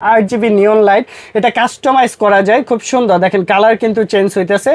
আট GB neon light এটা customise করা যায়, খুব সুন্দর। দেখেন কালার কিন্তু চেঞ্জ হইতেছে।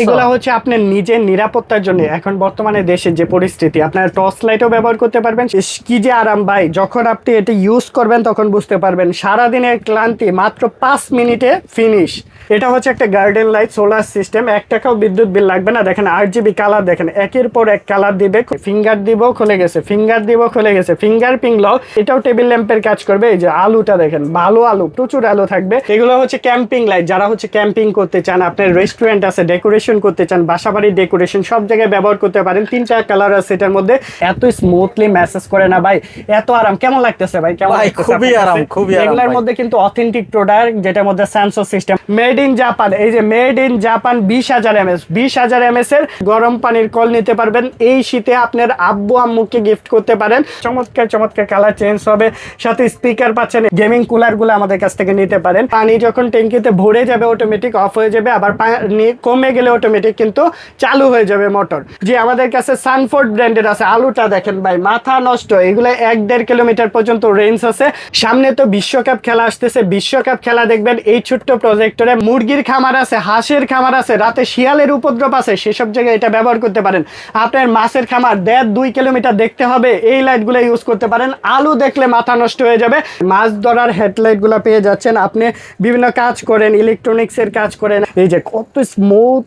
এগুলা হচ্ছে আপনার নিজের নিরাপত্তার জন্য। এখন বর্তমানে দেশের যে পরিস্থিতি, আপনার টর্চ লাইটও ব্যবহার করতে পারবেন। কি যে আরাম ভাই, যখন আপনি এটা ইউজ করবেন তখন বুঝতে পারবেন। সারাদিনের ক্লান্তি মাত্র পাঁচ মিনিটে ফিনিশ এটা হচ্ছে একটা গার্ডেন লাইট সোলার সিস্টেম এক টাকাও বিদ্যুৎ বিল লাগবে না। দেখেন আট জিবি কালার দেখেন। একের পর এক কালার দিবে। ফিঙ্গার দিব, খুলে গেছে। ফিঙ্গার দিব, খুলে গেছে। ফিঙ্গার পিংলাও এটাও টেবিল ল্যাম্পের কাজ করবে। এই যে আলুটা দেখেন, ভালো আলু, প্রচুর আলু থাকবে। এগুলো হচ্ছে ক্যাম্পিং লাইট যারা হচ্ছে ক্যাম্পিং করতে চান, আপনার রেস্টুরেন্ট আছে ডেকোরেশন করতে চান বাসাবাড়ির ডেকোরেশন সব জায়গায় ব্যবহার করতে পারেন। তিনটা কালার আছে এটার মধ্যে। এত স্মুথলি মেসেজ করে না ভাই এত আরাম। কেমন লাগতেছে ভাই? কেমন খুবই আরাম, খুবই আরাম এগুলোর মধ্যে কিন্তু অথেন্টিক প্রোডাক্ট যেটার মধ্যে Samsung system made in Japan এই যে মেড ইন জাপান বিশ হাজার এমএস বিশ হাজার এমএস এর গরম পানির কল নিতে পারবেন। এই শীতে আপনার আব্বু আম্মুকে গিফট করতে পারেন। চমৎকার চমৎকার কালার চেঞ্জ হবে। সাথে স্পিকার পাচ্ছেন গেমিং কুলারগুলো আমাদের কাছ থেকে নিতে পারেন। পানি যখন ট্যাঙ্কিতে ভরে যাবে অটোমেটিক অফ হয়ে যাবে। আবার পানি কমে গেলে অটোমেটিক কিন্তু চালু হয়ে যাবে মোটর যে আমাদের কাছে সানফোর্ড ব্র্যান্ডের আছে, আলুটা দেখেন ভাই, মাথা নষ্ট। এগুলো এক দেড় কিলোমিটার পর্যন্ত রেঞ্জ আছে। সামনে তো বিশ্বকাপ খেলা আসতেছে। বিশ্বকাপ খেলা দেখবেন, এই ছোট্ট প্রজেক্টরে মুরগির খামার আছে, হাঁসের খামার আছে, রাতে শিয়ালের উপদ্রব আছে, সেসব জায়গায় এটা ব্যবহার করতে পারেন। আপনার মাছের খামার, দেড় দুই কিলোমিটার দেখতে হবে, এই লাইটগুলো ইউজ করতে পারেন। আলু দেখলে মাথা নষ্ট হয়ে যাবে। মাছ ধরার হেডলাইটগুলো পেয়ে যাচ্ছেন আপনি। বিভিন্ন কাজ করেন ইলেকট্রনিক্সের কাজ করেন। এই যে কত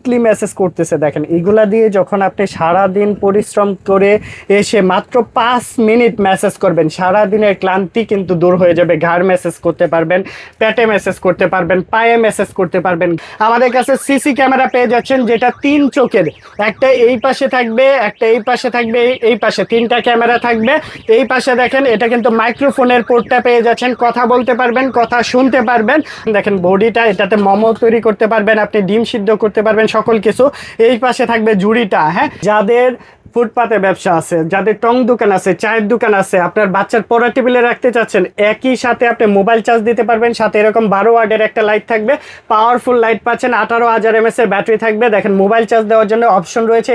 স্মুথলি মেসেজ করতেছে, দেখেন, এগুলা দিয়ে যখন আপনি সারাদিন পরিশ্রম করে এসে মাত্র পাঁচ মিনিট মেসেজ করবেন, সারাদিনের ক্লান্তি কিন্তু দূর হয়ে যাবে। ঘাড় মেসেজ করতে পারবেন, পেটে মেসেজ করতে পারবেন, পায়ে মেসেজ করতে পারবেন। আমাদের কাছে সিসি ক্যামেরা পেয়ে যাচ্ছেন, যেটা তিন চোখের। একটা এই পাশে থাকবে, একটা এই পাশে থাকবে, এই পাশে তিনটা ক্যামেরা থাকবে। এই পাশে দেখেন, এটা কিন্তু মাইক্রোফোনের পোর্টটা পেয়ে যাচ্ছেন। কথা বলতে পারবেন, কথা শুনতে পারবেন। দেখেন বডিটা এটাতে মোমো তৈরি করতে পারবেন, আপনি ডিম সিদ্ধ করতে পারবেন সকল কিছু, এই পাশে থাকবে জুড়িটা হ্যাঁ? যাদের ফুটপাতে ব্যবসা আছে, যাদের টং দোকান আছে, চায়ের দোকান আছে, আপনার বাচ্চার পড়া টেবিলে রাখতে চাচ্ছেন, একই সাথে আপনি মোবাইল চার্জ দিতে পারবেন, সাথে এরকম বারো ওয়ার্ডের একটা লাইট থাকবে, পাওয়ারফুল লাইট পাচ্ছেন, আঠারো হাজার এমএস এর ব্যাটারি থাকবে, দেখেন মোবাইল চার্জ দেওয়ার জন্য অপশন রয়েছে।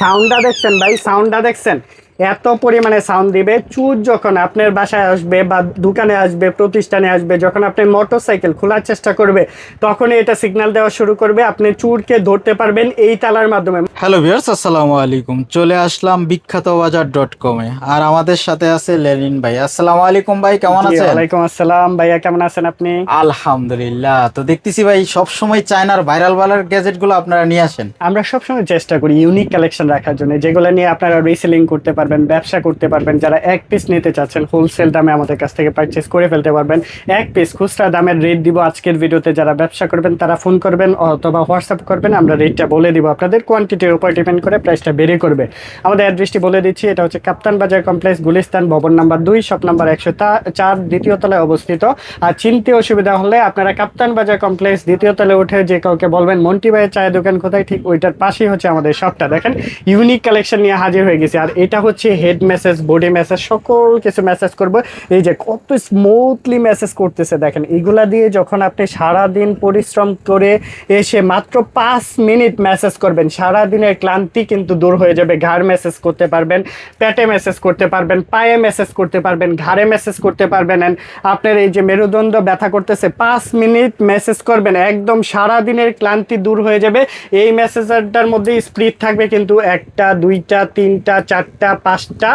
সাউন্ডটা দেখছেন ভাই? সাউন্ডটা দেখছেন? এত পরিমাণে সাউন্ড দিবে। চুর যখন আপনার বাসায় আসবে বা দোকানে আসবে প্রতিষ্ঠানে আসবে যখন আপনি মোটর সাইকেল খোলার চেষ্টা করবে তখনই এটা সিগন্যাল দেওয়া শুরু করবে আপনি চুরকে ধরতে পারবেন এই তালার মাধ্যমে। হ্যালো ভিউয়ার্স আসসালামু আলাইকুম। চলে আসলাম বিখ্যাত বাজার ডট কমে আর আমাদের সাথে আছে লেনিন ভাই। আসসালামু আলাইকুম ভাই কেমন আছেন? ওয়ালাইকুম আসসালাম। ভাইয়া কেমন আছেন আপনি? আলহামদুলিল্লাহ। তো দেখতেছি ভাই সব সময় চায়নার ভাইরাল ভাইরাল গ্যাজেটগুলো আপনারা নিয়ে আসেন। আমরা সবসময় চেষ্টা করি ইউনিক কালেকশন রাখার জন্য যেগুলো নিয়ে আপনারা রিসেলিং করতে পারবেন, ব্যবসা করতে পারবেন, যারা এক পিস নিতে চাচ্ছেন হোলসেল দামে আমাদের কাছ থেকে পারচেস করে ফেলতে পারবেন। এক পিস খুচরা দামের রেট দিব আজকের ভিডিওতে, যারা ব্যবসা করবেন, তারা ফোন করবেন অথবা হোয়াটসঅ্যাপ করবেন, আমরা রেটটা বলে দিব। আপনাদের কোয়ান্টিটির উপর ডিপেন্ড করে প্রাইসটা বেড়ে করবে। আমাদের অ্যাড্রেসটি বলে দিচ্ছি, এটা হচ্ছে কাপ্তান বাজার কমপ্লেক্স গুলিস্তান ভবন নাম্বার দুই শপ নাম্বার একশো চার, দ্বিতীয় তলায় অবস্থিত। আর চিনতে অসুবিধা হলে আপনারা কাপ্তান বাজার কমপ্লেক্স দ্বিতীয় তলায় উঠে যে কাউকে বলবেন, মন্টি ভাইয়ের চায়ের দোকান কোথায়? ঠিক ওইটার পাশেই হচ্ছে আমাদের শপটা দেখেন ইউনিক কালেকশন নিয়ে হাজির হয়ে গেছে। আর এটা হেড মেসেজ বডি মেসেজ সকল কিছু মেসেজ করব। এই যে কত স্মুথলি মেসেজ করতেছে দেখেন, এগুলা দিয়ে যখন আপনি সারাদিন পরিশ্রম করে এসে মাত্র পাঁচ মিনিট মেসেজ করবেন, সারাদিনের ক্লান্তি কিন্তু দূর হয়ে যাবে। ঘাড় মেসেজ করতে পারবেন, পেটে মেসেজ করতে পারবেন, পায়ে মেসেজ করতে পারবেন, ঘাড়ে মেসেজ করতে পারবেন। And আপনার এই যে মেরুদণ্ড ব্যথা করতেছে, পাঁচ মিনিট মেসেজ করবেন, একদম সারাদিনের ক্লান্তি দূর হয়ে যাবে। এই মেসেজারটার মধ্যে স্প্লিট থাকবে কিন্তু একটা, দুইটা, তিনটা, চারটা পাঁচটা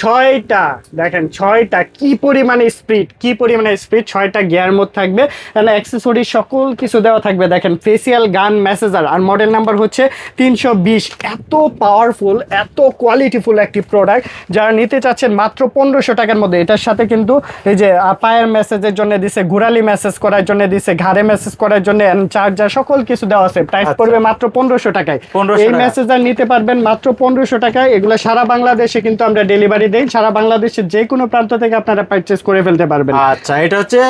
ছয়টা দেখেন ছয়টা কি পরিমাণে স্পিড কি পরিমাণে স্পিড ছয়টা গিয়ার মোড থাকবে। তাহলে অ্যাক্সেসরি সকল কিছু দেওয়া থাকবে দেখেন ফেসিয়াল গান মেসেজার আর মডেল নাম্বার হচ্ছে তিনশো বিশ। এত পাওয়ারফুল এত কোয়ালিটিফুল একটি প্রোডাক্ট যারা নিতে চাচ্ছেন মাত্র পনেরোশো টাকার মধ্যে। এটার সাথে কিন্তু এই যে পায়ের মেসেজের জন্য দিছে ঘুরালি মেসেজ করার জন্য দিছে ঘাড়ে মেসেজ করার জন্য চার্জার সকল কিছু দেওয়া আছে। প্রাইস আচ্ছা। পড়বে মাত্র পনেরোশো টাকায়। 1500 এই মেসেজার নিতে পারবেন মাত্র পনেরোশো টাকায়। এগুলো সারা বাংলাদেশে কিন্তু আমরা ডেলিভারি দেই। সারা বাংলাদেশের যে কোনো প্রান্ত থেকে আপনারা পারচেস করে ফেলতে পারবেন। আচ্ছা এটা হচ্ছে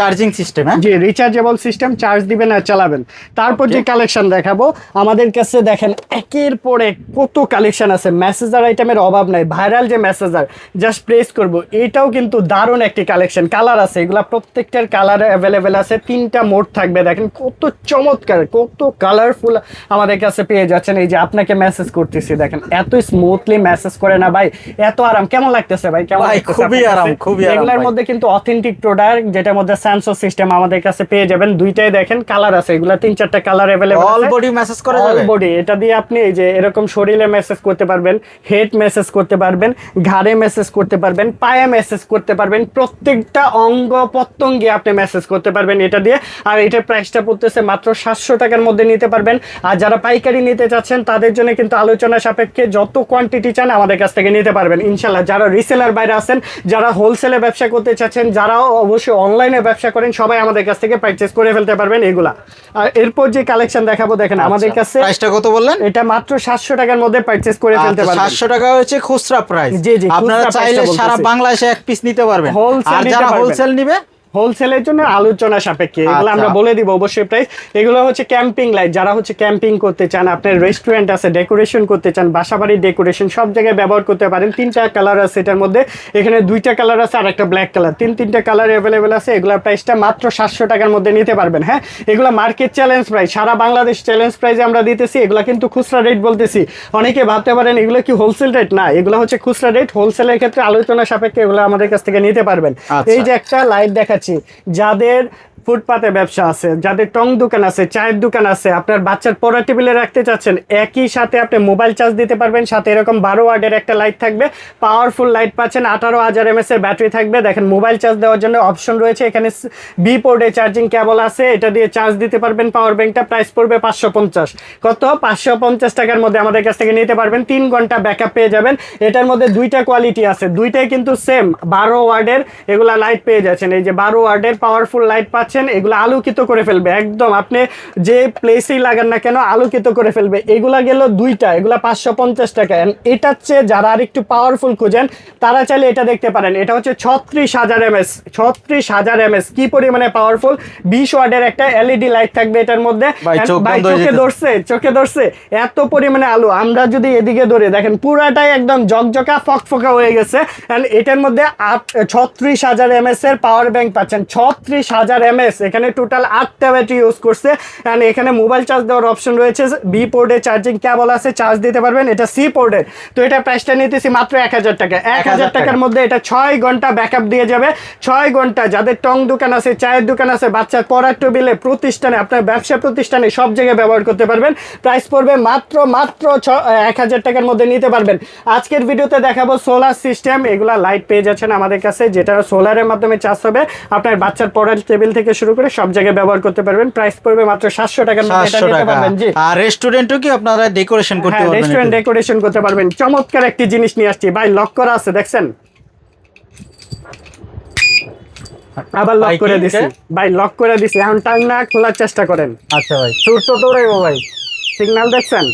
চার্জিং সিস্টেম হ্যাঁ জি রিচার্জেবল সিস্টেম চার্জ দিবেন আর চালাবেন। তারপর যে কালেকশন দেখাবো আমাদের কাছে দেখেন একের পর এক কত কালেকশন আছে। মেসেজার আইটেমের অভাব নাই। ভাইরাল যে মেসেজার জাস্ট প্রেস করব। এটাও কিন্তু দারুণ একটি কালেকশন কালার আছে এগুলা প্রত্যেকটার কালার অ্যাভেলেবেল আছে। তিনটা মোড থাকবে। দেখেন কত চমৎকার কত কালারফুল আমাদের কাছে পেয়ে যাচ্ছেন। এই যে আপনাকে মেসেজ করতেছি দেখেন এত স্মুথলি মেসেজ করে না ভাই। এত আরাম। কেমন লাগতেছে ভাই? কেমন খুবই আরাম, খুবই আরাম এগুলার মধ্যে কিন্তু অথেন্টিক প্রোডাক্ট যেটার মধ্যে স্যামসাং সিস্টেম আমাদের কাছে পেয়ে যাবেন। দুইটাই দেখেন কালার আছে। এগুলা তিন চারটা colour available all body message করা অল যাবে? বডি এটা দিয়ে আপনি এই যে এরকম শরীরে মেসেজ করতে পারবেন হেড মেসেজ করতে পারবেন ঘাড়ে মেসেজ করতে পারবেন পায়ে মেসেজ করতে পারবেন প্রত্যেকটা অঙ্গ প্রত্যঙ্গে আপনি মেসেজ করতে পারবেন এটা দিয়ে। আর এটার প্রাইসটা পড়তেছে মাত্র সাতশো টাকার মধ্যে নিতে পারবেন। আর যারা পাইকারি নিতে চাচ্ছেন তাদের জন্য কিন্তু আলোচনা সাপেক্ষে যত কোয়ান্টিটি চান আমাদের কাছ থেকে নিতে পারবেন। ইনশাল্লাহ যারা রিসেলার বাইরে আছেন যারা হোলসেলে ব্যবসা করতে চাচ্ছেন যারাও অবশ্যই অনলাইনে ব্যবসা করেন সবাই আমাদের কাছ থেকে পারচেস করে ফেলতে পারবেন এগুলা। আর এরপর যে কালেকশন দেখাবো দেখেন আমাদের কাছে প্রাইসটা কত বললেন? এটা মাত্র সাতশো টাকার মধ্যে পারচেস করে ফেলতে পারবেন। সাতশো টাকা হচ্ছে খুচরা প্রাইস জি, জি, আপনারা চাইলে সারা বাংলাদেশে এক পিস নিতে পারবেন। আর যারা হোলসেল নিবে হোলসেলের জন্য আলোচনা সাপেক্ষে এগুলো আচ্ছা। আমরা বলে দিব অবশ্যই প্রাইস এগুলো হচ্ছে ক্যাম্পিং লাইট যারা হচ্ছে ক্যাম্পিং করতে চান আপনার রেস্টুরেন্ট আছে ডেকোরেশন করতে চান বাসাবাড়ির ডেকোরেশন সব জায়গায় ব্যবহার করতে পারেন। তিনটা কালার আছে এটার মধ্যে। এখানে দুইটা কালার আছে আর একটা ব্ল্যাক কালার তিন তিনটা কালার অ্যাভেলেবেল আছে এগুলোর প্রাইসটা মাত্র সাতশো টাকার মধ্যে নিতে পারবেন হ্যাঁ? এগুলো মার্কেট চ্যালেঞ্জ প্রাইস সারা বাংলাদেশ চ্যালেঞ্জ প্রাইসে আমরা দিতেছি এগুলো কিন্তু খুচরা রেট বলতেছি। অনেকে ভাবতে পারেন এগুলো কি হোলসেল রেট না এগুলো হচ্ছে খুচরা রেট হোলসেলের ক্ষেত্রে আলোচনা সাপেক্ষে এগুলো আমাদের কাছ থেকে নিতে পারবেন। আচ্ছা। এই যে একটা লাইট দেখাচ্ছি যাদের ফুটপাতে ব্যবসা আছে, যাদের টং দোকান আছে, চায়ের দোকান আছে, আপনার বাচ্চার পড়া টেবিলে রাখতে চাচ্ছেন, একই সাথে আপনি মোবাইল চার্জ দিতে পারবেন, সাথে এরকম বারো ওয়ার্ডের একটা লাইট থাকবে পাওয়ারফুল লাইট পাচ্ছেন, আঠারো হাজার এমএস এর ব্যাটারি থাকবে, দেখেন মোবাইল চার্জ দেওয়ার জন্য অপশন রয়েছে, এখানে বি পোর্ডে চার্জিং কেবল আছে, এটা দিয়ে চার্জ দিতে পারবেন পাওয়ার ব্যাংকটা প্রাইস পড়বে পাঁচশো পঞ্চাশ। কত? পাঁচশো পঞ্চাশ টাকার মধ্যে আমাদের কাছ থেকে নিতে পারবেন, তিন ঘণ্টা ব্যাকআপ পেয়ে যাবেন, এটার মধ্যে দুইটা কোয়ালিটি আছে, দুইটাই কিন্তু সেম বারো ওয়ার্ডের এগুলা লাইট পেয়ে যাচ্ছেন, এই যে বারো ওয়ার্ডের পাওয়ারফুল লাইট পাচ্ছেন এগুলো আলোকিত করে ফেলবে। একদম আপনি যে প্লেসেই লাগান না কেন আলোকিত করে ফেলবে। এগুলা গেল দুইটা এগুলা পাঁচশো পঞ্চাশ টাকা। এটার চেয়ে যারা আর একটু পাওয়ারফুল খুঁজেন তারা চাইলে এটা দেখতে পারেন। এটা হচ্ছে ছত্রিশ হাজার এমএস। ছত্রিশ হাজার এমএস কি পরিমাণে পাওয়ারফুল বিশ ওয়ার্ডের একটা এলইডি লাইট থাকবে এটার মধ্যে। চোখ ধরছে চোখে ধরছে। এত পরিমাণে আলো। আমরা যদি এদিকে ধরে দেখেন পুরাটাই একদম জকজকা ফকফকা হয়ে গেছে। এটার মধ্যে আট ছত্রিশ হাজার এমএস এর পাওয়ার ব্যাংক পাচ্ছেন। ছত্রিশ হাজার এমএস এখানে টোটাল আটটা ব্যাটারি ইউজ করছে। অ্যান্ড এখানে মোবাইল চার্জ দেওয়ার অপশন রয়েছে বি পোর্ডে চার্জিং কেবল আছে চার্জ দিতে পারবেন। এটা সি পোর্ডের তো এটা প্রাইসটা নিতেছি মাত্র এক হাজার টাকা। এক হাজার টাকার মধ্যে এটা ছয় ঘণ্টা ব্যাকআপ দিয়ে যাবে। ছয় ঘণ্টা যাদের টং দোকান আছে চায়ের দোকান আছে বাচ্চার পড়ার টেবিলে প্রতিষ্ঠানে আপনার ব্যবসা প্রতিষ্ঠানে সব জায়গায় ব্যবহার করতে পারবেন। প্রাইস পড়বে মাত্র মাত্র ছ এক হাজার টাকার মধ্যে নিতে পারবেন। আজকের ভিডিওতে দেখাবো সোলার সিস্টেম এগুলা লাইট পেয়ে যাচ্ছেন আমাদের কাছে যেটা সোলারের মাধ্যমে চার্জ হবে। আপনার বাচ্চার পড়ার টেবিল থেকে শুরু করে সব জায়গায় ব্যবহার করতে পারবেন। প্রাইস পড়বে মাত্র সাতশো টাকার মধ্যে এটা নিতে পারবেন জি। আর রেস্টুরেন্টও কি আপনারা ডেকোরেশন করতে হ্যাঁ পারবেন রেস্টুরেন্ট ডেকোরেশন করতে পারবেন। চমৎকার একটি জিনিস নিয়ে আসছি। ভাই লক করা আছে দেখছেন? আবার লক করে দিছি। ভাই লক করে দিছি। এখন টাং না খোলার চেষ্টা করেন। আচ্ছা ভাই। চুর তো দৌড়াইবো ভাই। সিগন্যাল দেখছেন?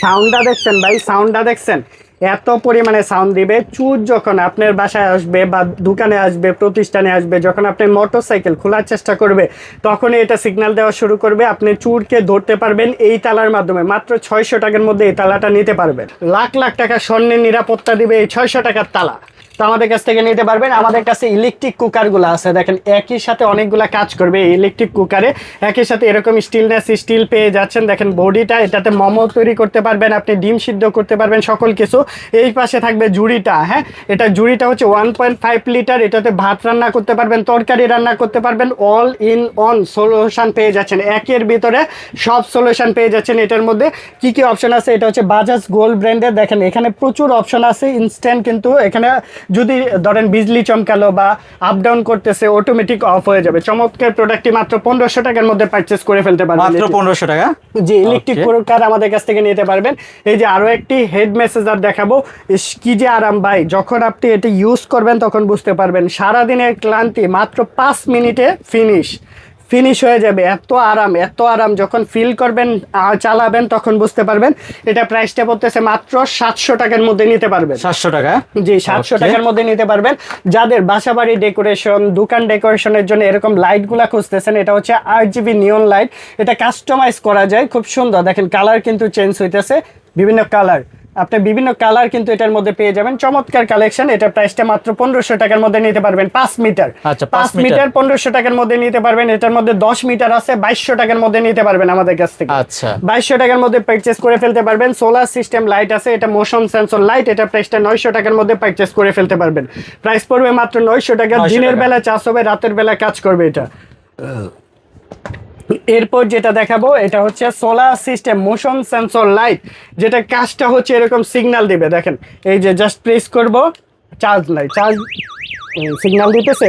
সাউন্ডটা দেখছেন ভাই? সাউন্ডটা দেখছেন? এত পরিমাণে সাউন্ড দিবে। চুর যখন আপনার বাসায় আসবে বা দোকানে আসবে, প্রতিষ্ঠানে আসবে, যখন আপনি মোটর সাইকেল খোলার চেষ্টা করবে, তখনই এটা সিগন্যাল দেওয়া শুরু করবে। আপনি চুরকে ধরতে পারবেন এই তালার মাধ্যমে। মাত্র ছয়শো টাকার মধ্যে এই তালাটা নিতে পারবেন। লাখ লাখ টাকা স্বর্ণের নিরাপত্তা দিবে এই ছয়শো টাকার তালা। তো আমাদের কাছ থেকে নিতে পারবেন। আমাদের কাছে ইলেকট্রিক কুকারগুলো আছে। দেখেন, একই সাথে অনেকগুলা কাজ করবে এই ইলেকট্রিক কুকারে একই সাথে এরকম স্টিলনেস স্টিল পেয়ে যাচ্ছেন। দেখেন বডিটা এটাতে মোমো তৈরি করতে পারবেন, আপনি ডিম সিদ্ধ করতে পারবেন, সকল কিছু। এই পাশে থাকবে জুড়িটা হ্যাঁ? এটা জুড়িটা হচ্ছে ওয়ান পয়েন্ট ফাইভ লিটার এটাতে ভাত রান্না করতে পারবেন, তরকারি রান্না করতে পারবেন অল ইন অন সলিউশন পেয়ে যাচ্ছেন। একের ভিতরে সব সলিউশন পেয়ে যাচ্ছেন এটার মধ্যে। কি কি অপশন আছে? এটা হচ্ছে বাজাজ গোল্ড ব্র্যান্ডের দেখেন, এখানে প্রচুর অপশন আছে। ইনস্ট্যান্ট কিন্তু এখানে যদি ধরেন বিজলি চমকালো বা আপ ডাউন করতেছে অটোমেটিক অফ হয়ে যাবে। চমৎকার প্রোডাক্টটি মাত্র পনেরোশো টাকার মধ্যে পারচেস করে ফেলতে পারবেন। মাত্র পনেরোশো টাকা? জি ইলেকট্রিক. প্রকার আমাদের কাছ থেকে নিতে পারবেন। এই যে আরও একটি হেড মেসেজার দেখাবো। কি যে আরাম ভাই। যখন আপনি এটি ইউজ করবেন তখন বুঝতে পারবেন সারাদিনের ক্লান্তি মাত্র পাঁচ মিনিটে ফিনিশ ফিনিশ হয়ে যাবে। এত আরাম এত আরাম। যখন ফিল করবেন চালাবেন তখন বুঝতে পারবেন এটা প্রাইসটা পড়তেছে মাত্র সাতশো টাকার মধ্যে নিতে পারবেন। সাতশো টাকা? জি সাতশো টাকার মধ্যে নিতে পারবেন। যাদের বাসাবাড়ি ডেকোরেশন দোকান ডেকোরেশনের জন্য এরকম লাইটগুলা খুঁজতেছেন এটা হচ্ছে আট জিবি নিয়ন লাইট এটা কাস্টমাইজ করা যায় খুব সুন্দর। দেখেন কালার কিন্তু চেঞ্জ হইতেছে বিভিন্ন কালার আপনি বিভিন্ন কালার কিন্তু এটার মধ্যে পেয়ে যাবেন। চমৎকার কালেকশন এটা প্রাইসটা মাত্র পনেরোশো টাকার মধ্যে নিতে পারবেন পাঁচ মিটার। আচ্ছা, পাঁচ মিটার। পনেরোশো টাকার মধ্যে নিতে পারবেন এটার মধ্যে দশ মিটার আছে বাইশশো টাকার মধ্যে নিতে পারবেন আমাদের কাছ থেকে। আচ্ছা। বাইশশো টাকার মধ্যে পারচেস করে ফেলতে পারবেন সোলার সিস্টেম লাইট আছে এটা মোশন সেন্সর লাইট এটা প্রাইসটা নয়শো টাকার মধ্যে পারচেস করে ফেলতে পারবেন। প্রাইস পড়বে মাত্র নয়শো টাকা দিনের। বেলা চাষ হবে রাতের বেলা কাজ করবে এটা। এরপর যেটা দেখাবো, এটা হচ্ছে solar system motion sensor light যেটা কাজটা হচ্ছে এরকম সিগন্যাল দিবে। দেখেন, এই যে জাস্ট প্রেস করব চার্জ নাই চার্জ সিগন্যাল দিতেছে?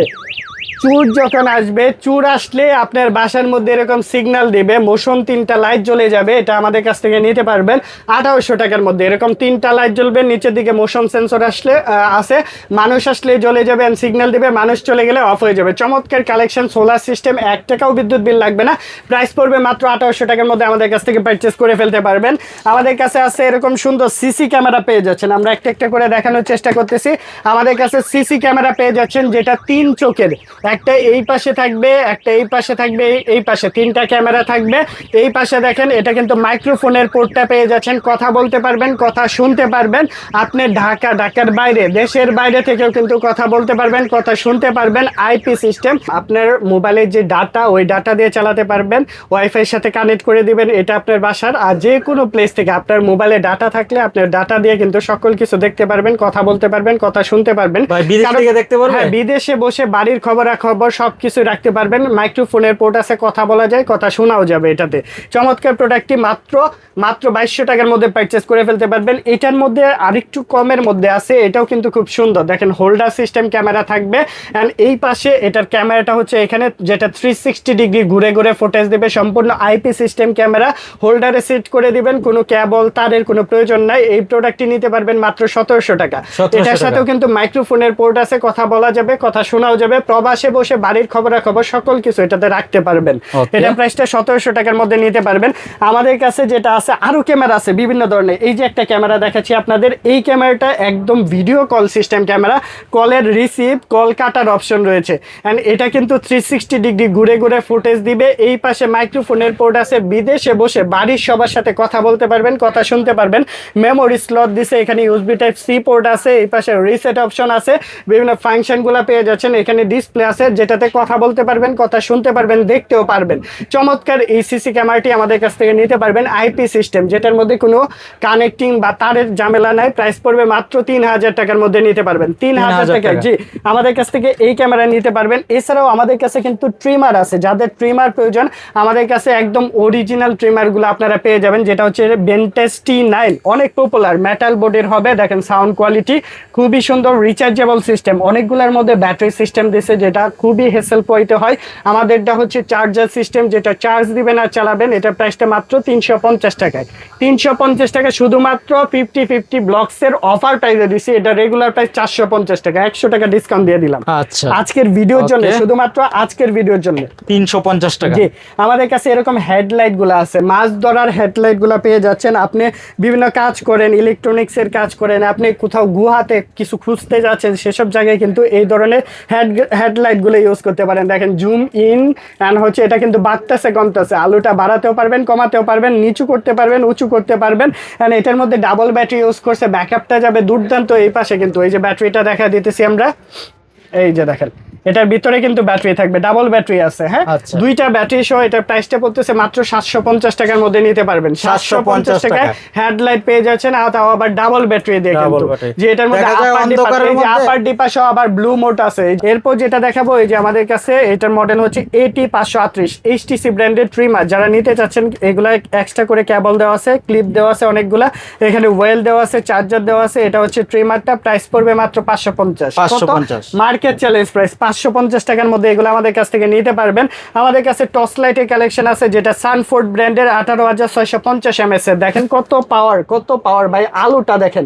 চুর যখন আসবে, চুর আসলে আপনার বাসার মধ্যে এরকম সিগন্যাল দিবে মোশন তিনটা লাইট জ্বলে যাবে, এটা আমাদের কাছ থেকে নিতে পারবেন। আঠারোশো টাকার মধ্যে এরকম তিনটা লাইট জ্বলবে, নিচের দিকে মোশন সেন্সর আসলে আছে। মানুষ আসলে জ্বলে যাবে সিগন্যাল দিবে, মানুষ চলে গেলে অফ হয়ে যাবে। চমৎকার কালেকশন সোলার সিস্টেম এক টাকাও বিদ্যুৎ বিল লাগবে না। প্রাইস পড়বে মাত্র আঠারোশো টাকার মধ্যে, আমাদের কাছ থেকে পারচেস করে ফেলতে পারবেন। আমাদের কাছে আছে এরকম সুন্দর সিসি ক্যামেরা পেয়ে যাচ্ছেন। আমরা একটা একটা করে দেখানোর চেষ্টা করতেছি। আমাদের কাছে সিসি ক্যামেরা পেয়ে যাচ্ছেন, যেটা তিন চোখের। একটা এই পাশে থাকবে একটা এই পাশে থাকবে এই- পাশে তিনটা ক্যামেরা থাকবে। এই পাশে দেখেন এটা কিন্তু মাইক্রোফোনের পোর্টটা পেয়ে যাচ্ছেন। কথা বলতে পারবেন কথা শুনতে পারবেন। আপনি ঢাকা ঢাকার বাইরে দেশের বাইরে থেকেও কিন্তু কথা বলতে পারবেন কথা শুনতে পারবেন। আইপি সিস্টেম আপনার মোবাইলের যে ডাটা ওই ডাটা দিয়ে চালাতে পারবেন। ওয়াইফাই সাথে কানেক্ট করে দিবেন এটা আপনার বাসার। আর যে কোনো প্লেস থেকে আপনার মোবাইলে ডাটা থাকলে আপনার ডাটা দিয়ে কিন্তু সকল কিছু দেখতে পারবেন কথা বলতে পারবেন কথা শুনতে পারবেন। ভাই, বিদেশ কারণ- থেকে দেখতে বাড়ির খবরাখবর সবকিছু রাখতে পারবেন। মাইক্রোফোনের পোর্ট আছে কথা বলা যায় কথা শোনাও যাবে এটাতে। চমৎকার প্রোডাক্টটি মাত্র মাত্র বাইশশো টাকার মধ্যে পারচেস করে ফেলতে পারবেন। এটার মধ্যে আরেকটু কমের মধ্যে আছে এটাও কিন্তু খুব সুন্দর। দেখেন হোল্ডার সিস্টেম ক্যামেরা থাকবে। অ্যান্ড এই পাশে এটার ক্যামেরাটা হচ্ছে এখানে যেটা থ্রি সিক্সটি ডিগ্রি ঘুরে ঘুরে ফুটেজ দেবে। সম্পূর্ণ আইপি সিস্টেম ক্যামেরা হোল্ডারে সেট করে দিবেন কোনো ক্যাবল তারের কোনো প্রয়োজন নাই। এই প্রোডাক্টটি নিতে পারবেন মাত্র সতেরোশো টাকা। এটার। সাথেও কিন্তু মাইক্রোফোনের পোর্ট আছে কথা বলা যাবে কথা শোনাও যাবে। প্রবাসে বসে বাড়ির খবরাখবর সকল কিছু এটাতে রাখতে পারবেন. এটা প্রাইসটা সতেরোশো টাকার মধ্যে নিতে পারবেন। আমাদের কাছে যেটা আছে আরও ক্যামেরা আছে বিভিন্ন ধরনের। এই যে একটা ক্যামেরা দেখাচ্ছি আপনাদের এই ক্যামেরাটা একদম ভিডিও কল সিস্টেম ক্যামেরা কলের রিসিভ কল কাটার অপশন রয়েছে। অ্যান্ড এটা কিন্তু থ্রি সিক্সটি ডিগ্রি ঘুরে ঘুরে ফুটেজ দিবে। এই পাশে মাইক্রোফোনের পোর্ট আছে বিদেশে বসে বাড়ির সবার সাথে কথা বলতে পারবেন কথা শুনতে পারবেন। মেমোরি স্লট দিছে এখানে ইউএসবি টাইপ সি পোর্ট আছে এই পাশে রিসেট অপশন আছে। বিভিন্ন ফাংশনগুলো পেয়ে যাচ্ছেন এখানে ডিসপ্লে আছে যেটাতে কথা বলতে পারবেন কথা শুনতে পারবেন দেখতেও পারবেন। চমৎকার এই সিসি ক্যামেরাটি আমাদের কাছ থেকে নিতে পারবেন আইপি সিস্টেম যেটার মধ্যে কোনো কানেক্টিং বা তারের ঝামেলা নাই। প্রাইস পড়বে মাত্র তিন হাজার টাকার মধ্যে নিতে পারবেন। তিন হাজার 3000 টাকা টাকা। জি আমাদের কাছ থেকে এই ক্যামেরা নিতে পারবেন। এছাড়াও আমাদের কাছে কিন্তু ট্রিমার আছে। যাদের ট্রিমার প্রয়োজন আমাদের কাছে একদম অরিজিনাল ট্রিমারগুলো আপনারা পেয়ে যাবেন যেটা হচ্ছে বেন্টেস টি নাইন অনেক পপুলার মেটাল বোর্ডের হবে। দেখেন সাউন্ড কোয়ালিটি খুবই সুন্দর রিচার্জেবল সিস্টেম অনেকগুলোর মধ্যে ব্যাটারি সিস্টেম দিছে যেটা খুবই হেসেল পইতে হয়। আমাদেরটা হচ্ছে চার্জার সিস্টেম যেটা চার্জ দিবেন আর চালাবেন এটা প্রাইসটা মাত্র তিনশো পঞ্চাশ টাকায়। তিনশো পঞ্চাশ টাকা শুধুমাত্র ফিফটি ফিফটি ব্লকসের অফার প্রাইসে দিছি এটা রেগুলার প্রাইস চারশো পঞ্চাশ টাকা একশো টাকা ডিসকাউন্ট দিয়ে দিলাম। আচ্ছা। আজকের ভিডিওর জন্য শুধুমাত্র আজকের ভিডিওর জন্য। তিনশো পঞ্চাশ টাকা। জি আমাদের কাছে এরকম হেডলাইটগুলো আছে। মাছ ধরার হেডলাইটগুলো পেয়ে যাচ্ছেন। আপনি বিভিন্ন কাজ করেন ইলেকট্রনিক্স এর কাজ করেন আপনি কোথাও গুহাতে কিছু খুঁজতে যাচ্ছেন সেসব জায়গায় কিন্তু এই ধরনের হেড হেডলাইট গুলো ইউজ করতে পারেন। দেখেন জুম ইন অ্যান্ড হচ্ছে এটা কিন্তু বাড়তেছে, কমতেছে। আলুটা বাড়াতেও পারবেন, কমাতেও পারবেন, নিচু করতে পারবেন, উঁচু করতে পারবেন। অ্যান্ড এটার মধ্যে ডাবল ব্যাটারি ইউজ করছে ব্যাকআপটা যাবে দুর্দান্ত এই পাশে কিন্তু। এই যে ব্যাটারিটা দেখা দিতেছি আমরা। এই যে দেখেন। এটার ভিতরে কিন্তু ব্যাটারি থাকবে ডাবল ব্যাটারি আছে হ্যাঁ? আচ্ছা। দুইটা ব্যাটারি সহ এটার প্রাইসটা পড়তেছে মাত্র সাতশো পঞ্চাশ টাকার মধ্যে নিতে পারবেন। সাতশো পঞ্চাশ 750 টাকায় টাকা। হেডলাইট পেয়ে যাচ্ছেন আর তাও আবার ডাবল ব্যাটারি দিয়ে কিন্তু। যে এটার মধ্যে আপার মধ্যে- আপার ডিপার সহ আবার ব্লু মোড আছে। এরপর যেটা দেখাবো এই যে আমাদের কাছে এটার মডেল হচ্ছে এটি পাঁচশো আটত্রিশ এইচটিসি ব্র্যান্ডের ট্রিমার যারা নিতে চাচ্ছেন এগুলা এক্সট্রা করে কেবল দেওয়া আছে ক্লিপ দেওয়া আছে অনেকগুলা। এখানে ওয়েল দেওয়া আছে চার্জার দেওয়া আছে। এটা হচ্ছে ট্রিমারটা প্রাইস পড়বে মাত্র পাঁচশো পঞ্চাশ। 550 মার্কেট চ্যালেঞ্জ প্রাইস পাঁচশো পঞ্চাশ টাকার মধ্যে এগুলো আমাদের কাছ থেকে নিতে পারবেন। আমাদের কাছে টর্চ লাইটের কালেকশন আছে যেটা সানফোর্ড ব্র্যান্ডের আঠারো হাজার ছয়শো পঞ্চাশ এমএস এর। দেখেন কত পাওয়ার কত পাওয়ার ভাই আলুটা দেখেন।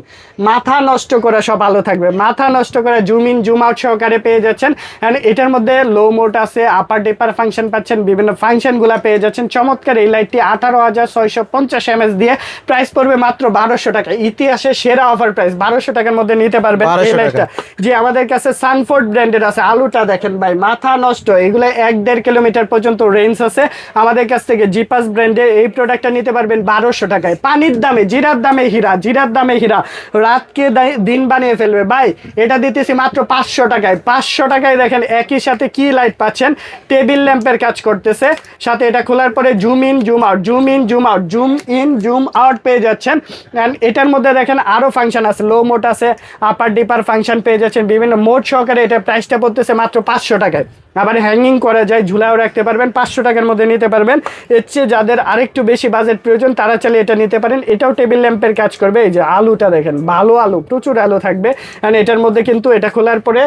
মাথা নষ্ট করে সব আলো থাকবে। মাথা নষ্ট করে জুম ইন জুম আউট সহকারে পেয়ে যাচ্ছেন। অ্যান্ড এটার মধ্যে লো মোট আছে আপার ডিপার ফাংশন পাচ্ছেন বিভিন্ন ফাংশনগুলো পেয়ে যাচ্ছেন। চমৎকার এই লাইটটি আঠারো হাজার ছয়শো পঞ্চাশ এমএস দিয়ে প্রাইস পড়বে মাত্র বারোশো টাকা। ইতিহাসে সেরা অফার প্রাইস বারোশো টাকার মধ্যে নিতে পারবেন এই লাইটটা যে আমাদের কাছে সানফোর্ড ব্র্যান্ডের আছে আলুটা দেখেন ভাই, মাথা নষ্ট। এগুলো এক দেড় কিলোমিটার পর্যন্ত রেঞ্জ আছে। আমাদের কাছ থেকে জিপাস ব্র্যান্ডের এই প্রোডাক্টটা নিতে পারবেন বারোশো টাকায়। পানির দামে, জিরার দামে হীরা, জিরার দামে হীরা। রাতকে দিন বানিয়ে ফেলবে। ভাই, এটা দিতেছি মাত্র পাঁচশো টাকায়। পাঁচশো টাকায় দেখেন, একই সাথে কি লাইট পাচ্ছেন? টেবিল ল্যাম্পের কাজ করতেছে। সাথে এটা খোলার পরে zoom in zoom out zoom in zoom out zoom in zoom out পেয়ে যাচ্ছেন। অ্যান্ড এটার মধ্যে দেখেন আরও ফাংশন আছে। লো মোট আছে আপার ডিপার ফাংশন পেয়ে যাচ্ছেন। বিভিন্ন মোট সহকারে এটা প্রাইসটা পড়তেছে মাত্র পাঁচশো টাকায়। আবার হ্যাঙ্গিং করা যায় ঝুলাও রাখতে পারবেন, পাঁচশো টাকার মধ্যে নিতে পারবেন। এর চেয়ে যাদের আরেকটু বেশি বাজেট প্রয়োজন, তারা চাইলে এটা নিতে পারেন। এটাও টেবিল ল্যাম্পের কাজ করবে, এই যে আলুটা দেখেন, ভালো আলু, প্রচুর আলু থাকবে। অ্যান্ড এটার মধ্যে কিন্তু এটা খোলার পরে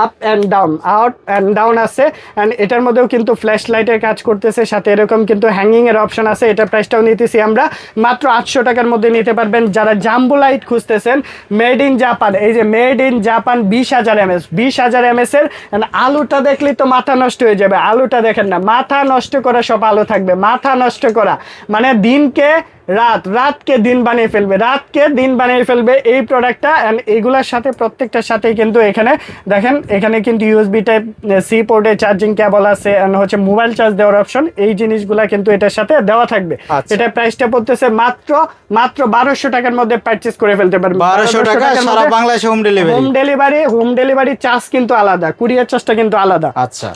up and down out and down আছে। অ্যান্ড এটার মধ্যেও কিন্তু ফ্ল্যাশ লাইটের কাজ করতেছে, সাথে এরকম কিন্তু হ্যাঙ্গিং এর অপশন আছে। এটা প্রাইসটাও নিতেছি আমরা। মাত্র আটশো টাকার মধ্যে নিতে পারবেন যারা জাম্বো লাইট খুঁজতেছেন মেড ইন জাপান এই যে মেড ইন জাপান বিশ হাজার এমএস বিশ হাজার এমএস এর। And আলুটা দেখলেই তো মাথা নষ্ট হয়ে যাবে, আলুটা দেখেন না, মাথা নষ্ট করা সব আলু থাকবে, মাথা নষ্ট করা। মানে দিনকে রাত রাতকে দিন বানিয়ে ফেলবে রাতকে দিন বানিয়ে ফেলবে এই প্রোডাক্টটা অ্যান্ড এগুলোর সাথে প্রত্যেকটার সাথেই কিন্তু এখানে দেখেন এখানে কিন্তু ইউএসবি টাইপ সি পোর্টে চার্জিং কেবল আছে অ্যান্ড হচ্ছে মোবাইল চার্জ দেওয়ার অপশন এই জিনিসগুলা কিন্তু এটার সাথে দেওয়া থাকবে। আচ্ছা। এটা প্রাইসটা পড়তেছে মাত্র মাত্র বারোশো টাকার মধ্যে পারচেস করে ফেলতে পারবেন বারোশো টাকা সারা বাংলাদেশে home delivery home delivery home delivery charge কিন্তু আলাদা কুরিয়ার চার্জটা কিন্তু আলাদা। আচ্ছা।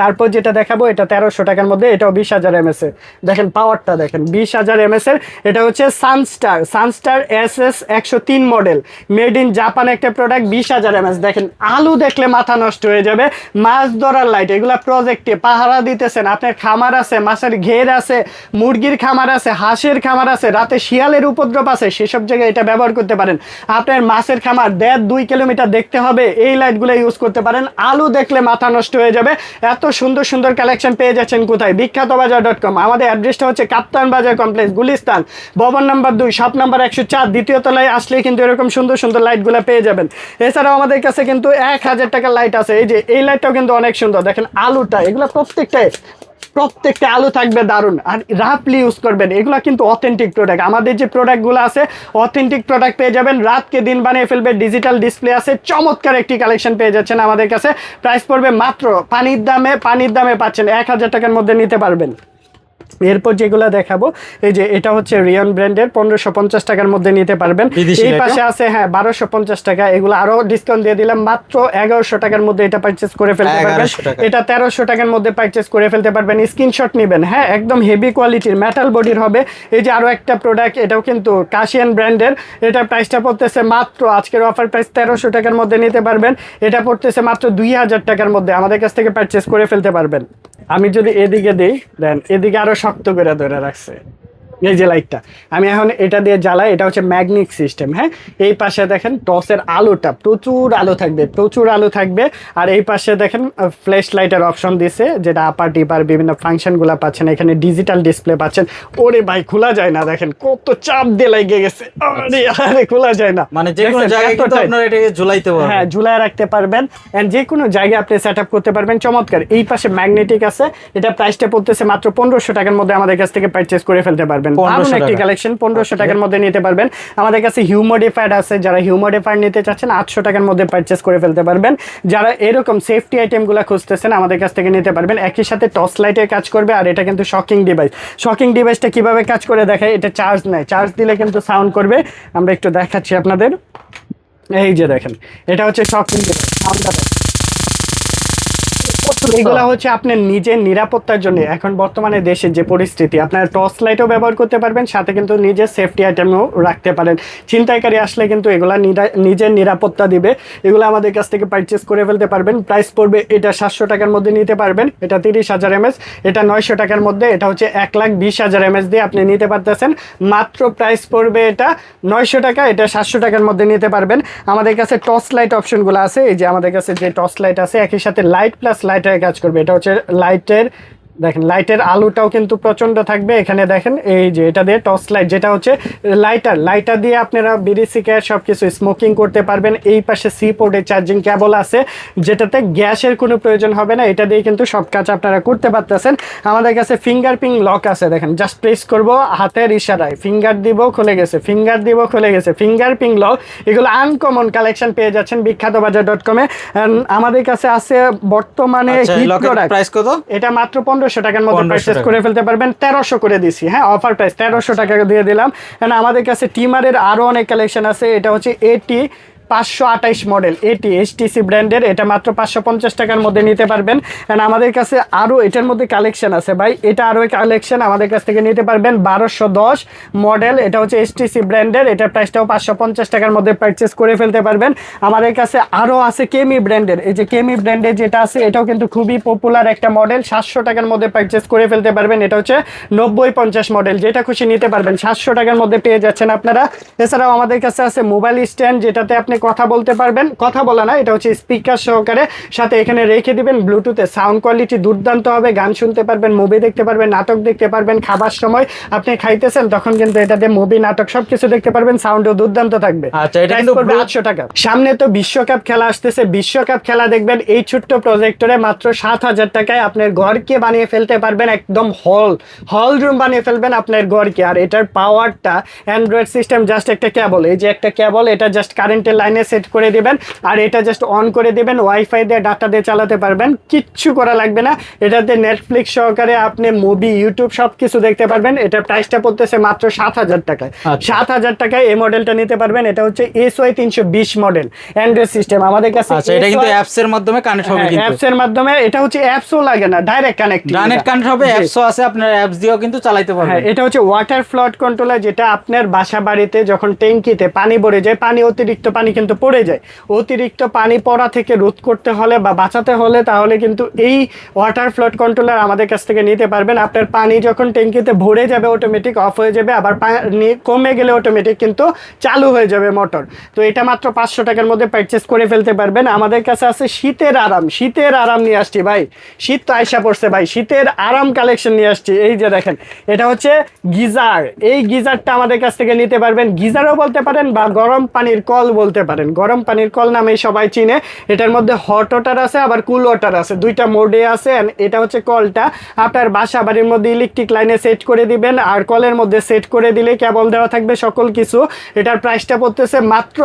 তারপর যেটা দেখাবো, এটা তেরোশো টাকার মধ্যে, এটাও বিশ হাজার এমএস এর। দেখেন পাওয়ারটা দেখেন, বিশ হাজার এমএস এর। এটা হচ্ছে সানস্টার সানস্টার এস এস একশো তিন মডেল মেড ইন জাপান একটা প্রোডাক্ট বিশ হাজার এমএস দেখেন, আলু দেখলে মাথা নষ্ট হয়ে যাবে। মাছ ধরার লাইট এগুলা প্রজেক্টে পাহারা দিতেছেন, আপনার খামার আছে, মাছের ঘের আছে, মুরগির খামার আছে, হাঁসের খামার আছে, রাতে শিয়ালের উপদ্রব আছে, সেসব জায়গায় এটা ব্যবহার করতে পারেন। আপনার মাছের খামার দেড় দুই কিলোমিটার দেখতে হবে, এই লাইটগুলো ইউজ করতে পারেন। আলু দেখলে মাথা নষ্ট হয়ে যাবে এত সুন্দর সুন্দর কালেকশন পেয়ে যাচ্ছেন কোথায়? বিখ্যাত বাজার ডট কম আমাদের অ্যাড্রেসটা হচ্ছে কাপ্তান বাজার কমপ্লেক্স গুলিস্তান। ভবন নাম্বার দুই শপ নাম্বার একশো চার, দ্বিতীয় তলায় আসলে কিন্তু এরকম সুন্দর সুন্দর লাইটগুলো পেয়ে যাবেন। এছাড়াও আমাদের কাছে কিন্তু এক হাজার টাকার লাইট আছে। এই যে, এই লাইটটাও কিন্তু অনেক সুন্দর। দেখেন, আলুটা, এগুলো প্রত্যেকটাই প্রত্যেকটা আলু থাকবে দারুণ। আর রাফলি ইউজ করবেন, এগুলো কিন্তু অথেন্টিক প্রোডাক্ট আমাদের যে প্রোডাক্টগুলো আছে অথেন্টিক প্রোডাক্ট পেয়ে যাবেন, রাতকে দিন বানিয়ে ফেলবে ডিজিটাল ডিসপ্লে আছে, চমৎকার একটি কালেকশন পেয়ে যাচ্ছেন আমাদের কাছে। প্রাইস পড়বে মাত্র, পানির দামে পানির দামে পাচ্ছেন, এক হাজার টাকার মধ্যে নিতে পারবেন। এরপর যেগুলো দেখাবো এই যে এটা হচ্ছে রিয়ন ব্র্যান্ডের পনেরোশো পঞ্চাশ টাকার মধ্যে নিতে পারবেন। এই পাশে আছে হ্যাঁ বারোশো পঞ্চাশ টাকা এগুলো আরও ডিসকাউন্ট দিয়ে দিলাম মাত্র এগারোশো টাকার মধ্যে এটা পারচেস করে ফেলতে পারবেন। এটা তেরোশো টাকার মধ্যে পারচেস করে ফেলতে পারবেন। স্ক্রিনশট নেবেন হ্যাঁ একদম হেভি কোয়ালিটির মেটাল বডির হবে। এই যে আরও একটা প্রোডাক্ট এটাও কিন্তু কাশিয়ান ব্র্যান্ডের এটা প্রাইসটা পড়তেছে মাত্র আজকের অফার প্রাইস তেরোশো টাকার মধ্যে নিতে পারবেন। এটা পড়তেছে মাত্র দুই হাজার টাকার মধ্যে আমাদের কাছ থেকে পারচেস করে ফেলতে পারবেন। আমি যদি এদিকে দিই দেন এদিকে আরও শক্ত করে ধরে রাখছে। এই যে লাইটটা আমি এখন এটা দিয়ে জ্বালাই এটা হচ্ছে ম্যাগনিক সিস্টেম হ্যাঁ? এই পাশে দেখেন টসের আলোটা প্রচুর আলো থাকবে প্রচুর আলো থাকবে। আর এই পাশে দেখেন ফ্ল্যাশ লাইটের অপশন দিছে যেটা আপার টিপার বিভিন্ন ফাংশনগুলো পাচ্ছেন এখানে ডিজিটাল ডিসপ্লে পাচ্ছেন। ওরে ভাই খোলা যায় না দেখেন কত চাপ দিয়ে লেগে গেছে। আরে আরে খোলা যায় না। মানে যে কোনো জায়গায় কিন্তু আপনারা এটাকে ঝুলাইতে পারবেন। হ্যাঁ ঝুলায় রাখতে পারবেন। এন্ড যে কোনো জায়গায় আপনি সেট করতে পারবেন। চমৎকার। এই পাশে ম্যাগনেটিক আছে। এটা প্রাইসটা পড়তেছে মাত্র পনেরোশো টাকার মধ্যে আমাদের কাছ থেকে পারচেস করে ফেলতে পারবেন। 1500 দারুণ একটি কালেকশন পনেরোশো টাকার মধ্যে নিতে পারবেন। আমাদের কাছে হিউমোডিফাইড আছে। যারা হিউমোডিফাইড নিতে চাচ্ছেন আটশো টাকার মধ্যে পারচেস করে ফেলতে পারবেন। যারা এরকম সেফটি আইটেমগুলো খুঁজতেছেন আমাদের কাছ থেকে নিতে পারবেন। একই সাথে টর্চ লাইটের কাজ করবে আর এটা কিন্তু শকিং ডিভাইস শকিং ডিভাইসটা কীভাবে কাজ করে দেখায় এটা চার্জ নেয় চার্জ দিলে কিন্তু সাউন্ড করবে। আমরা একটু দেখাচ্ছি আপনাদের। এই যে দেখেন এটা হচ্ছে শকিং ডিভাইস সাউন্ডটা এগুলা হচ্ছে আপনার নিজের নিরাপত্তার জন্য। এখন বর্তমানে দেশের যে পরিস্থিতি, আপনার টর্চ লাইটও ব্যবহার করতে পারবেন, সাথে কিন্তু নিজের সেফটি আইটেমও রাখতে পারেন। ছিনতাইকারী আসলে কিন্তু এগুলা নিজের নিরাপত্তা দিবে। এগুলো আমাদের কাছ থেকে পারচেস করে ফেলতে পারবেন। প্রাইস পড়বে, এটা সাতশো টাকার মধ্যে নিতে পারবেন, এটা তিরিশ হাজার এমএস এটা নয়শো টাকার মধ্যে, এটা হচ্ছে এক লাখ বিশ হাজার এমএস দিয়ে আপনি নিতে পারতেছেন। মাত্র প্রাইস পড়বে এটা নয়শো টাকা, এটা সাতশো টাকার মধ্যে নিতে পারবেন। আমাদের কাছে টর্চ লাইট অপশনগুলো আছে, এই যে আমাদের কাছে যে টর্চ লাইট আছে, একই সাথে লাইট প্লাস লাইটের কাজ করবে। এটা হচ্ছে লাইটের দেখেন লাইটের আলোটাও কিন্তু প্রচণ্ড থাকবে। এখানে দেখেন এই যে এটা দিয়ে টর্চ লাইট যেটা হচ্ছে লাইটার লাইটার দিয়ে আপনারা বিড়ি সিগারেট সব কিছু স্মোকিং করতে পারবেন। এই পাশে সি পোর্টে চার্জিং কেবল আছে যেটাতে গ্যাসের কোনো প্রয়োজন হবে না। এটা দিয়ে কিন্তু সব কাজ আপনারা করতে পারতেছেন। আমাদের কাছে ফিঙ্গার পিং লক আছে দেখেন জাস্ট প্রেস করব হাতের ইশারায়। ফিঙ্গার দিব খুলে গেছে ফিঙ্গার দিব খুলে গেছে। ফিঙ্গার পিং লক এগুলো আনকমন কালেকশন পেয়ে যাচ্ছেন বিখ্যাত বাজার ডট কমে আমাদের কাছে আছে বর্তমানে আচ্ছা প্রাইস কত? এটা মাত্র পনেরোশো টাকার মধ্যে 1500 পারচেস করে ফেলতে পারবেন। তেরোশো করে দিছি। হ্যাঁ অফার প্রাইস তেরোশো টাকা দিয়ে দিলাম। কারণ আমাদের কাছে টিমারের আরও অনেক কালেকশন আছে। এটা হচ্ছে এটি পাঁচশো আঠাইশ মডেল এটি এইচটিসি ব্র্যান্ডের এটা মাত্র পাঁচশো পঞ্চাশ টাকার মধ্যে নিতে পারবেন। অ্যান্ড আমাদের কাছে আরও এটার মধ্যে কালেকশন আছে ভাই, এটা আরও কালেকশন আমাদের কাছ থেকে নিতে পারবেন বারোশো দশ মডেল, এটা হচ্ছে এইচটিসি ব্র্যান্ডের এটার প্রাইসটাও পাঁচশো পঞ্চাশ টাকার মধ্যে পারচেস করে ফেলতে পারবেন। আমাদের কাছে আরও আছে কেমি ব্র্যান্ডের এই যে কেমি ব্র্যান্ডের যেটা আছে, এটাও কিন্তু খুবই পপুলার একটা মডেল সাতশো টাকার মধ্যে পারচেস করে ফেলতে পারবেন। এটা হচ্ছে নব্বই পঞ্চাশ মডেল যেটা খুশি নিতে পারবেন, সাতশো টাকার মধ্যে পেয়ে যাচ্ছেন আপনারা। এছাড়াও আমাদের কাছে আছে মোবাইল স্ট্যান্ড যেটাতে আপনি কথা বলতে পারবেন। কথা বলা না এটা হচ্ছে স্পিকার সহকারে। সাথে এখানে রেখে দিবেন ব্লুটুথে সাউন্ড কোয়ালিটি দুর্দান্ত হবে গান শুনতে পারবেন মুভি দেখতে পারবেন নাটক দেখতে পারবেন খাবার সময় আপনি খাইতেছেন তখন কিন্তু এটাতে মুভি নাটক সব কিছু দেখতে পারবেন সাউন্ডও দুর্দান্ত থাকবে। আচ্ছা, এটা কিন্তু 800 টাকা। সামনে তো বিশ্বকাপ খেলা আসতেছে বিশ্বকাপ খেলা দেখবেন এই ছোট্ট প্রজেক্টরে মাত্র সাত হাজার টাকায় আপনার ঘরকে বানিয়ে ফেলতে পারবেন একদম হল হল রুম বানিয়ে ফেলবেন আপনার ঘরকে। আর এটার পাওয়ারটা অ্যান্ড্রয়েড সিস্টেম জাস্ট একটা কেবল এই যে একটা কেবল এটা জাস্ট কারেন্টের লাইনে সেট করে দিবেন। আর এটা জাস্ট অন করে দিবেন ওয়াইফাই দিয়ে ডাটা দিয়ে চালাতে পারবেন। কিচ্ছু করা লাগবে না। এটাতে নেটফ্লিক্স সহকারে আপনি মুভি ইউটিউব সব কিছু দেখতে পারবেন। এটার প্রাইসটা পড়তেছে মাত্র সাত হাজার টাকায়। আচ্ছা। সাত হাজার টাকায় এই মডেলটা নিতে পারবেন। এটা হচ্ছে এস ওয়াই তিনশো বিশ মডেল অ্যান্ড্রয়েড সিস্টেম আমাদের কাছে আচ্ছা এটা কিন্তু অ্যাপস এর মাধ্যমে কানেক্ট হবে কিন্তু। অ্যাপস এর মাধ্যমে এটা হচ্ছে অ্যাপসও লাগে না ডাইরেক্ট কানেক্ট ডানেট কানেক্ট হবে অ্যাপসও আছে আপনার অ্যাপস দিয়েও কিন্তু চালাইতে হ্যাঁ পারবেন। এটা হচ্ছে ওয়াটার ফ্লড কন্ট্রোলার যেটা আপনার বাসা বাড়িতে যখন ট্যাঙ্কিতে পানি ভরে যায় পানি অতিরিক্ত পানি কিন্তু পড়ে যায়। অতিরিক্ত পানি পড়া থেকে রোধ করতে হলে বা বাঁচাতে হলে তাহলে কিন্তু এই ওয়াটার ফ্লড কন্ট্রোলার আমাদের কাছ থেকে নিতে পারবেন। আপনার পানি যখন ট্যাঙ্কিতে ভরে যাবে অটোমেটিক অফ হয়ে যাবে, আবার পানি কমে গেলে অটোমেটিক কিন্তু চালু হয়ে যাবে মোটর তো এটা মাত্র পাঁচশো টাকার মধ্যে পারচেস করে ফেলতে পারবেন। আমাদের কাছে আছে শীতের আরাম শীতের আরাম নিয়ে আসছি ভাই। শীত তো আয়সা পড়ছে ভাই, শীতের আরাম কালেকশন নিয়ে আসছি। এই যে দেখেন, এটা হচ্ছে গিজার। এই গিজারটা আমাদের কাছ থেকে নিতে পারবেন। গিজারও বলতে পারেন বা গরম পানির কল বলতে পারেন। গরম পানির কল নামেই সবাই চিনে। এটার মধ্যে হট ওয়াটার আছে, আবার কুল ওয়াটার আছে। দুইটা মোডে আছে এটা হচ্ছে কলটা। আপনার বাসা বাড়ির মধ্যে ইলেকট্রিক লাইনে সেট করে দিবেন, আর কলের মধ্যে সেট করে দিলে কেবল দেওয়া থাকবে সকল কিছু। এটার প্রাইসটা পড়তেছে মাত্র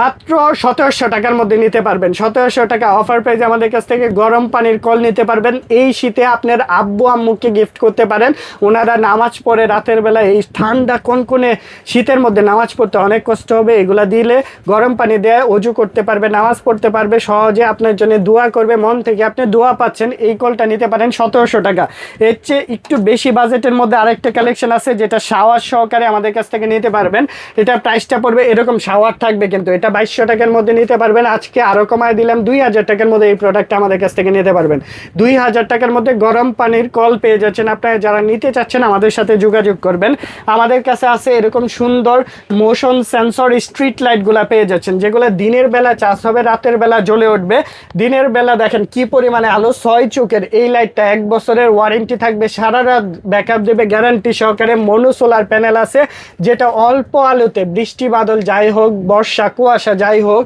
মাত্র সতেরোশো টাকার মধ্যে নিতে পারবেন। সতেরোশো টাকা অফার প্রাইস আমাদের কাছ থেকে গরম পানির কল নিতে পারবেন। এই শীতে আপনার আব্বু আম্মুকে গিফট করতে পারেন। ওনারা নামাজ পড়ে রাতের বেলা এই ঠান্ডা কোন কোনে শীতের মধ্যে নামাজ পড়তে অনেক কষ্ট হবে, এগুলা দিলে গরম পানি দিয়ে অজু করতে পারবে, নামাজ পড়তে পারবে, সহজে আপনার জন্য দোয়া করবে, মন থেকে আপনি দোয়া পাচ্ছেন, এই কলটা নিতে পারেন সতেরোশো টাকা। এর চেয়ে একটু বেশি বাজেটের মধ্যে আরেকটা কালেকশন আছে, যেটা শাওয়ার সহকারে আমাদের কাছ থেকে নিতে পারবেন। এটা প্রাইসটা পড়বে, এরকম শাওয়ার থাকবে কিন্তু, এটা বাইশশো টাকার মধ্যে নিতে পারবেন। আজকে আরও কমায় দিলাম, দুই হাজার টাকার মধ্যে এই প্রোডাক্টটা আমাদের কাছ থেকে নিতে পারবেন। দুই হাজার টাকার মধ্যে গরম পানির কল পেয়ে যাচ্ছেন আপনারা, যারা নিতে চাচ্ছেন আমাদের সাথে যোগাযোগ করবেন। আমাদের কাছে আছে এরকম সুন্দর মোশন সেন্সর স্ট্রিট লাইটগুলা পেয়ে যাচ্ছেন। যেগুলো দিনের বেলা চার্জ হবে রাতের বেলা জ্বলে উঠবে। দিনের বেলা দেখেন কি পরিমাণে আলো ছয় চোখের এই লাইটটা এক বছরের ওয়ারেন্টি থাকবে। সারা রাত ব্যাকআপ দেবে গ্যারান্টি সহকারে মনো সোলার প্যানেল আছে যেটা অল্প আলোতে বৃষ্টি বাদল যাই হোক বর্ষা কুয়াশা যাই হোক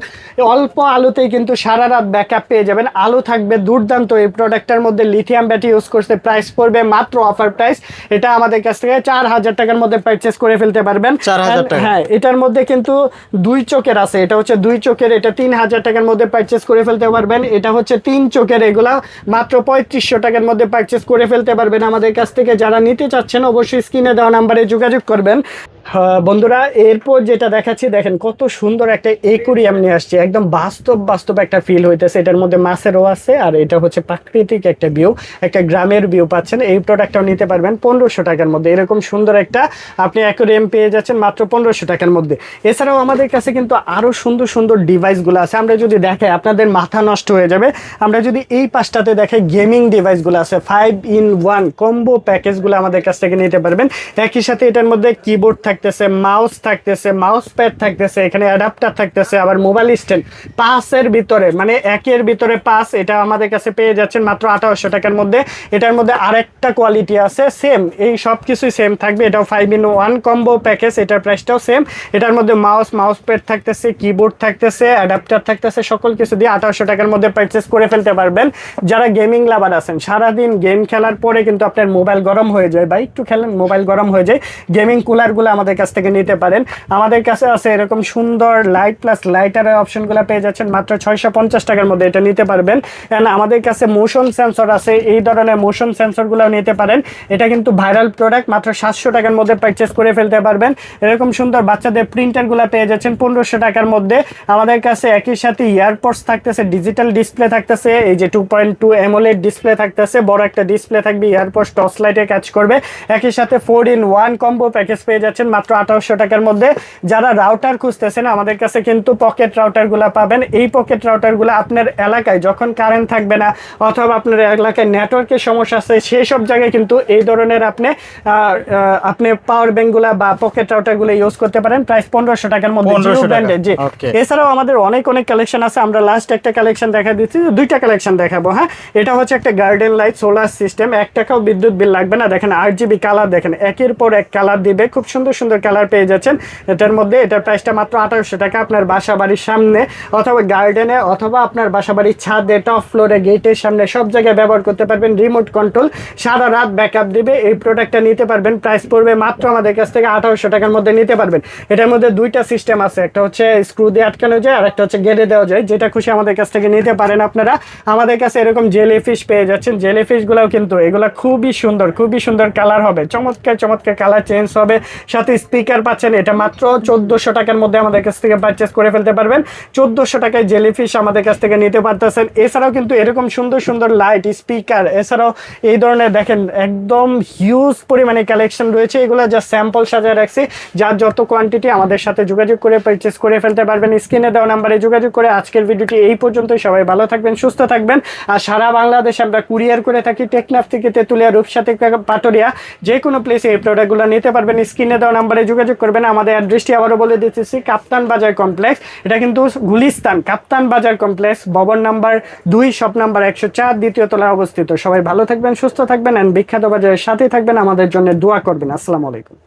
অল্প আলোতেই কিন্তু সারা রাত ব্যাকআপ পেয়ে যাবেন। আলো থাকবে দুর্দান্ত এই প্রোডাক্টটার মধ্যে লিথিয়াম ব্যাটারি ইউজ করতে প্রাইস পড়বে মাত্র অফার প্রাইস এটা আমাদের কাছ থেকে চার হাজার টাকার মধ্যে পারচেস করে ফেলতে পারবেন। হ্যাঁ এটার মধ্যে কিন্তু দুই চোখের আছে এটা হচ্ছে দুই চোখের, এটা তিন হাজার টাকার মধ্যে পারচেস করে ফেলতে পারবেন। এটা হচ্ছে তিন চোখের এগুলা, মাত্র পঁয়ত্রিশশো টাকার মধ্যে পারচেস করে ফেলতে পারবেন আমাদের কাছ থেকে। যারা নিতে চাচ্ছেন, অবশ্যই স্ক্রিনে দেওয়া নাম্বারে যোগাযোগ করবেন। বন্ধুরা, এরপর যেটা দেখাচ্ছি, দেখেন কত সুন্দর একটা একুরিয়াম নিয়ে আসছে। একদম বাস্তব বাস্তব একটা ফিল হইতেছে। এটার মধ্যে মাছেরও আছে, আর এটা হচ্ছে প্রাকৃতিক একটা ভিউ একটা গ্রামের ভিউ পাচ্ছেন। এই প্রোডাক্টটাও নিতে পারবেন পনেরোশো টাকার মধ্যে। এরকম সুন্দর একটা আপনি অ্যাকোরিয়াম পেয়ে যাচ্ছেন মাত্র পনেরোশো টাকার মধ্যে। এছাড়াও আমাদের কাছে কিন্তু আরও সুন্দর সুন্দর ডিভাইসগুলো আছে। আমরা যদি দেখাই, আপনাদের মাথা নষ্ট হয়ে যাবে। আমরা যদি এই পাশটাতে দেখাই গেমিং ডিভাইসগুলো আছে। ফাইভ ইন ওয়ান কম্বো প্যাকেজগুলো আমাদের কাছ থেকে নিতে পারবেন। একই সাথে এটার মধ্যে কিবোর্ড থাকতেছে মাউস থাকতেছে মাউস প্যাড থাকতেছে, এখানে অ্যাডাপ্টার থাকতেছে, আবার মোবাইল স্ট্যান্ড পাসের ভিতরে মানে একের ভিতরে পাস এটা আমাদের কাছে পেয়ে যাচ্ছেন মাত্র আঠারোশো টাকার মধ্যে। এটার মধ্যে আরেকটা কোয়ালিটি আছে সেম এই সব কিছুই সেম থাকবে। এটাও five in one combo package এটার প্রাইসটাও সেম এটার মধ্যে মাউস মাউস প্যাড থাকতেছে কিবোর্ড থাকতেছে অ্যাডাপ্টার থাকতেছে, সকল কিছু দিয়ে আঠারোশো টাকার মধ্যে পারচেস করে ফেলতে পারবেন। যারা গেমিং লাভার আছেন, সারাদিন গেম খেলার পরে কিন্তু আপনার মোবাইল গরম হয়ে যায়। বা একটু খেলেন মোবাইল গরম হয়ে যায়। গেমিং কুলারগুলো আমাদের কাছ থেকে নিতে পারেন। আমাদের কাছে আছে এরকম সুন্দর লাইট প্লাস লাইটারের অপশনগুলো পেয়ে যাচ্ছেন মাত্র ছয়শো পঞ্চাশ টাকার মধ্যে এটা নিতে পারবেন। And আমাদের কাছে মোশন সেন্সর আছে, এই ধরনের মোশন সেন্সরগুলো নিতে পারেন। এটা কিন্তু ভাইরাল প্রোডাক্ট মাত্র সাতশো টাকার মধ্যে পারচেস করে ফেলতে পারবেন। এরকম সুন্দর বাচ্চাদের প্রিন্টারগুলো পেয়ে যাচ্ছেন পনেরোশো টাকার মধ্যে। আমাদের কাছে একই সাথে ইয়ারপডস থাকতেছে ডিজিটাল ডিসপ্লে থাকতেছে, এই যে two point two AMOLED display থাকতেছে, বড় একটা ডিসপ্লে থাকবে ইয়ারপডস টর্চ লাইটে কাজ করবে। একই সাথে four in one combo package পেয়ে যাচ্ছেন মাত্র আঠারোশো টাকার মধ্যে। যারা রাউটার খুঁজতেছেন আমাদের কাছে কিন্তু পকেট রাউটারগুলো পাবেন। এই পকেট রাউটারগুলো আপনার এলাকায় যখন কারেন্ট থাকবে না অথবা আপনার এলাকায় নেটওয়ার্কের সমস্যা আছে সেই সব জায়গায় কিন্তু এই ধরনের আপনি আপনি পাওয়ার ব্যাঙ্কগুলো বা পকেট রাউটারগুলো ইউজ করতে পারেন। প্রাইস পনেরোশো টাকার মধ্যে 1500 ব্র্যান্ডের জি। এছাড়াও আমাদের অনেক অনেক কালেকশন আছে। আমরা লাস্ট একটা কালেকশন দেখা দিচ্ছি দুইটা কালেকশন দেখাবো হ্যাঁ? এটা হচ্ছে একটা গার্ডেন লাইট সোলার সিস্টেম এক টাকাও বিদ্যুৎ বিল লাগবে না। দেখেন আট জিবি কালার দেখেন একের পর এক কালার দিবে। খুব সুন্দর সুন্দর কালার পেয়ে যাচ্ছেন। এটার মধ্যে এটার প্রাইসটা মাত্র আঠারোশো টাকা আপনার বাসা বাড়ির সামনে অথবা গার্ডেনে অথবা আপনার বাসা বাড়ির ছাদে টপ ফ্লোরে গেটের সামনে সব জায়গায় ব্যবহার করতে পারবেন। রিমোট কন্ট্রোল সারা রাত ব্যাকআপ দিবে। এই প্রোডাক্টটা নিতে পারবেন। প্রাইস পড়বে মাত্র আমাদের কাছ থেকে আঠারোশো টাকার মধ্যে নিতে পারবেন। এটার মধ্যে দুইটা সিস্টেম আছে। একটা হচ্ছে স্ক্রু দিয়ে আটকানো যায়, আর একটা হচ্ছে গেড়ে দেওয়া যায়। যেটা খুশি আমাদের কাছ থেকে নিতে পারেন আপনারা। আমাদের কাছে এরকম জেলি ফিশ পেয়ে যাচ্ছেন। জেলি ফিশগুলোও কিন্তু এগুলো খুবই সুন্দর খুবই সুন্দর কালার হবে। চমৎকার চমৎকার কালার চেঞ্জ হবে। সাথে স্পিকার পাচ্ছেন, এটা মাত্র চোদ্দোশো টাকার মধ্যে আমাদের কাছ থেকে পারচেস করে ফেলতে পারবেন। চোদ্দোশো টাকায় জেলি ফিশ আমাদের কাছ থেকে নিতে পারতেছেন। এছাড়াও কিন্তু এরকম সুন্দর সুন্দর লাইট স্পিকার এছাড়াও এই ধরনের দেখেন একদম হিউজ পরিমাণে কালেকশন রয়েছে। এগুলো যা স্যাম্পল সাজায় রাখছি। যার যত কোয়ান্টিটি আমাদের সাথে যোগাযোগ করে পারচেস করে ফেলতে পারবেন স্ক্রিনে দেওয়া নাম্বারে যোগাযোগ করে আজকের ভিডিওটি এই পর্যন্তই। সবাই ভালো থাকবেন, সুস্থ থাকবেন। আর সারা বাংলাদেশে আমরা কুরিয়ার করে থাকি, টেকনাফ থেকে তেঁতুলিয়া, রূপসা থেকে পাটুরিয়া। যে কোনো প্লেসে এই প্রোডাক্টগুলো নিতে পারবেন স্ক্রিনে দেওয়া নাম্বারে যোগাযোগ করবেন। আমাদের অ্যাড্রেসটি আবারও বলে দিতেছি, কাপ্তান বাজার কমপ্লেক্স। এটা কিন্তু গুলিস্তান, কাপ্তান বাজার কমপ্লেক্স, ভবন নাম্বার দুই সব নাম্বার একশো চার, দ্বিতীয় তলায় অবস্থিত। সবাই ভালো থাকবেন, সুস্থ থাকবেন অ্যান্ড বিখ্যাত বাজারের সাথে থাকবেন। আমাদের জন্য দোয়া করবেন। আসসালামু আলাইকুম।